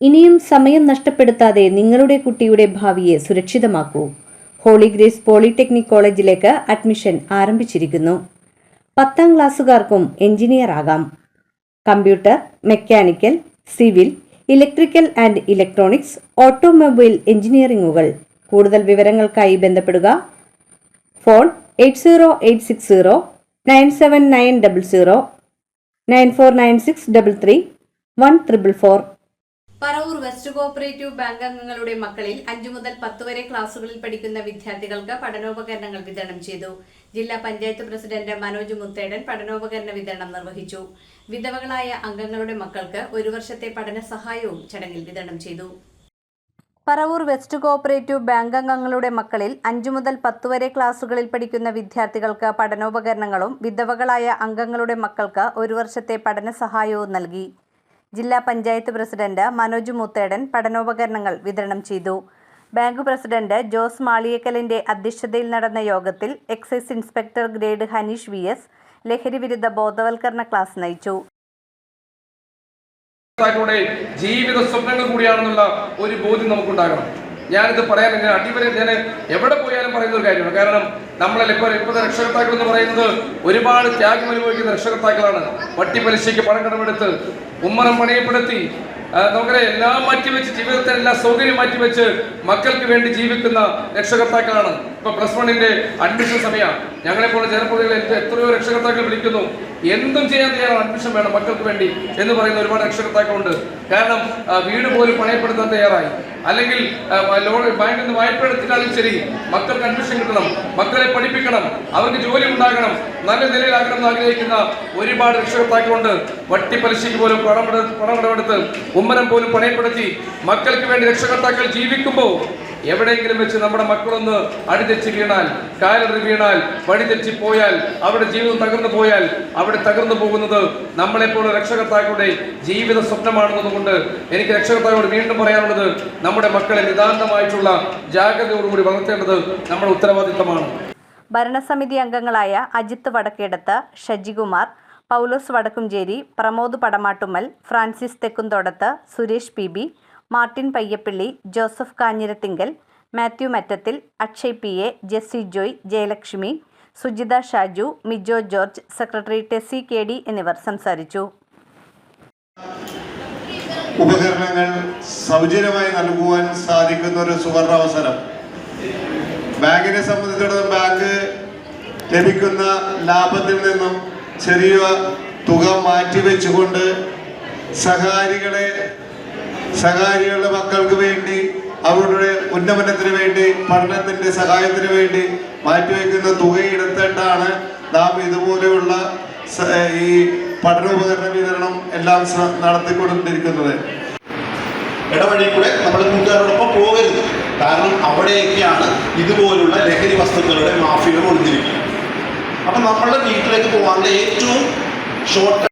ഇനിയും സമയം നഷ്ടപ്പെടുത്താതെ നിങ്ങളുടെ കുട്ടിയുടെ ഭാവിയെ സുരക്ഷിതമാക്കൂ. ഹോളി ഗ്രേസ് പോളിടെക്നിക് കോളേജിലേക്ക് അഡ്മിഷൻ ആരംഭിച്ചിരിക്കുന്നു. പത്താം ക്ലാസ്സുകാർക്കും എഞ്ചിനീയർ ആകാം. Computer mechanical civil electrical and electronics automobile എഞ്ചിനീയറിംഗുകൾ കൂടുതൽ വിവരങ്ങൾക്കായി ബന്ധപ്പെടുക. Phone eight zero eight six zero nine seven nine double zero nine four nine six double three one triple four. Paravur west cooperative bank അംഗങ്ങളുടെ മക്കളിൽ അഞ്ചു മുതൽ പത്ത് വരെ ക്ലാസുകളിൽ പഠിക്കുന്ന വിദ്യാർത്ഥികൾക്ക് പഠനോപകരണങ്ങൾ വിതരണം ചെയ്തു. ജില്ലാ പഞ്ചായത്ത് പ്രസിഡന്റ് മനോജ് മുത്തേടൻ പഠനോപകരണ വിതരണം നിർവഹിച്ചു. വിധവകളായ അംഗങ്ങളുടെ മക്കൾക്ക് ഒരു വർഷത്തെ പഠന സഹായവും ചടങ്ങിൽ വിതരണം ചെയ്തു. പറവൂർ വെസ്റ്റ് കോഓപ്പറേറ്റീവ് ബാങ്ക് അംഗങ്ങളുടെ മക്കളിൽ അഞ്ചു മുതൽ പത്ത് വരെ ക്ലാസുകളിൽ പഠിക്കുന്ന വിദ്യാർത്ഥികൾക്ക് പഠനോപകരണങ്ങളും വിധവകളായ അംഗങ്ങളുടെ മക്കൾക്ക് ഒരു വർഷത്തെ പഠന സഹായവും നൽകി. ജില്ലാ പഞ്ചായത്ത് പ്രസിഡന്റ് മനോജ് മുത്തേടൻ പഠനോപകരണങ്ങൾ വിതരണം ചെയ്തു. ബാങ്ക് പ്രസിഡന്റ് ജോസ് മാളിയക്കലിന്റെ അധ്യക്ഷതയിൽ നടന്ന യോഗത്തിൽ excise inspector grade Haneesh V S ലഹരി വിരുദ്ധ ബോധവൽക്കരണ ക്ലാസ് നയിച്ചു. ജീവിത സ്വപ്നങ്ങൾ കൂടിയാണെന്നുള്ള ഒരു ബോധ്യം നമുക്കുണ്ടാകണം. ഞാനിത് പറയാൻ ഞാൻ അടിവരെ ഞാൻ എവിടെ പോയാലും പറയുന്ന ഒരു കാര്യമാണ്. കാരണം നമ്മളെ ഇപ്പോൾ ഇപ്പോഴത്തെ രക്ഷകർത്താക്കൾ എന്ന് പറയുന്നത് ഒരുപാട് ത്യാഗം അനുഭവിക്കുന്ന രക്ഷകർത്താക്കളാണ്. വട്ടിപ്പലിശയ്ക്ക് പണം കടമെടുത്ത് ഉമ്മറം പണയപ്പെടുത്തി നമുക്കറിയാം എല്ലാം മാറ്റിവെച്ച് ജീവിതത്തെ എല്ലാ സൗകര്യം മാറ്റിവെച്ച് മക്കൾക്ക് വേണ്ടി ജീവിക്കുന്ന രക്ഷകർത്താക്കളാണ്. ഇപ്പൊ പ്ലസ് വണ്ണിന്റെ അഡ്മിഷൻ സമയമാണ് ഞങ്ങളെ പോലെ ജനപ്രതികളെ എത്രയോ രക്ഷകർത്താക്കൾ വിളിക്കുന്നു. എന്തും ചെയ്യാൻ തയ്യാറാണ് അഡ്മിഷൻ വേണം മക്കൾക്ക് വേണ്ടി എന്ന് പറയുന്ന ഒരുപാട് രക്ഷകർത്താക്കളുണ്ട്. കാരണം വീട് പോലും പണയപ്പെടുത്താൻ തയ്യാറായി. അല്ലെങ്കിൽ ലോൺ ബാങ്കിൽ നിന്ന് വായ്പ എടുത്തിട്ടാലും ശരി മക്കൾക്ക് അഡ്മിഷൻ കിട്ടണം മക്കളെ പഠിപ്പിക്കണം അവർക്ക് ജോലി ഉണ്ടാകണം നല്ല നിലയിലാകണം എന്ന് ആഗ്രഹിക്കുന്ന ഒരുപാട് രക്ഷകർത്താക്കളുണ്ട്. വട്ടിപ്പലിശയ്ക്ക് പോലും പണം പണമെടുത്ത് ഉമ്മരം പോലും പണയപ്പെടുത്തി മക്കൾക്ക് വേണ്ടി രക്ഷകർത്താക്കൾ ജീവിക്കുമ്പോൾ എവിടെയെങ്കിലും വെച്ച് നമ്മുടെ മക്കളൊന്ന് അടിതെച്ച് വീണാൽ കാലറി വീണാൽ വഴിതെറ്റി പോയാൽ അവരുടെ ജീവിതം തകർന്നു പോയാൽ അവിടെ തകർന്നു പോകുന്നത് നമ്മളെപ്പോലെ രക്ഷകർത്താക്കളുടെ ജീവിത സ്വപ്നമാണെന്നതുകൊണ്ട് എനിക്ക് രക്ഷകർത്താക്കളോട് വീണ്ടും പറയാനുള്ളത് നമ്മുടെ മക്കളെ നിതാന്തമായിട്ടുള്ള ജാഗ്രതയോടുകൂടി വളർത്തേണ്ടത് നമ്മുടെ ഉത്തരവാദിത്തമാണ്. ഭരണസമിതി അംഗങ്ങളായ Ajith Vadakkedath Shajikumar Paulose Vadakkumchery Pramod Padamattummal Francis Thekkumthodath Suresh P B Martin Payyappilly Joseph Kanjirathinkal Mathew Mattathil Akshay P A Jessy Joy Jayalakshmi Sujitha Shaju Mijo George secretary Tessy K D എന്നിവർ സംസാരിച്ചു. ഉപകരണങ്ങൾ സൗജന്യമായി നൽകുവാൻ സാധിക്കുന്ന ഒരു സുവർണ അവസരം. ബാങ്കിനെ സംബന്ധിച്ചിടത്തോളം ബാങ്ക് ലഭിക്കുന്ന ലാഭത്തിൽ നിന്നും ചെറിയ തുക മാറ്റിവെച്ചുകൊണ്ട് സഹാരികളെ സഹാരികളുടെ മക്കൾക്ക് വേണ്ടി അവരുടെ ഉന്നമനത്തിന് വേണ്ടി പഠനത്തിന്റെ സഹായത്തിന് വേണ്ടി മാറ്റിവെക്കുന്ന തുകയെടുത്തിട്ടാണ് നാം ഇതുപോലെയുള്ള ഈ പഠനോപകരണ വിതരണം എല്ലാം നടത്തിക്കൊണ്ടിരിക്കുന്നത്. ഇടവഴി കൂടെ നമ്മുടെ കൂട്ടുകാരോടൊപ്പം പോകരുത്. കാരണം അവിടെയൊക്കെയാണ് ഇതുപോലുള്ള ലഹരി വസ്തുക്കളുടെ മാഫിയ ഒളിഞ്ഞിരിക്കുന്നത്. അപ്പം നമ്മളുടെ വീട്ടിലേക്ക് പോകാനുള്ള ഏറ്റവും ഷോർട്ട്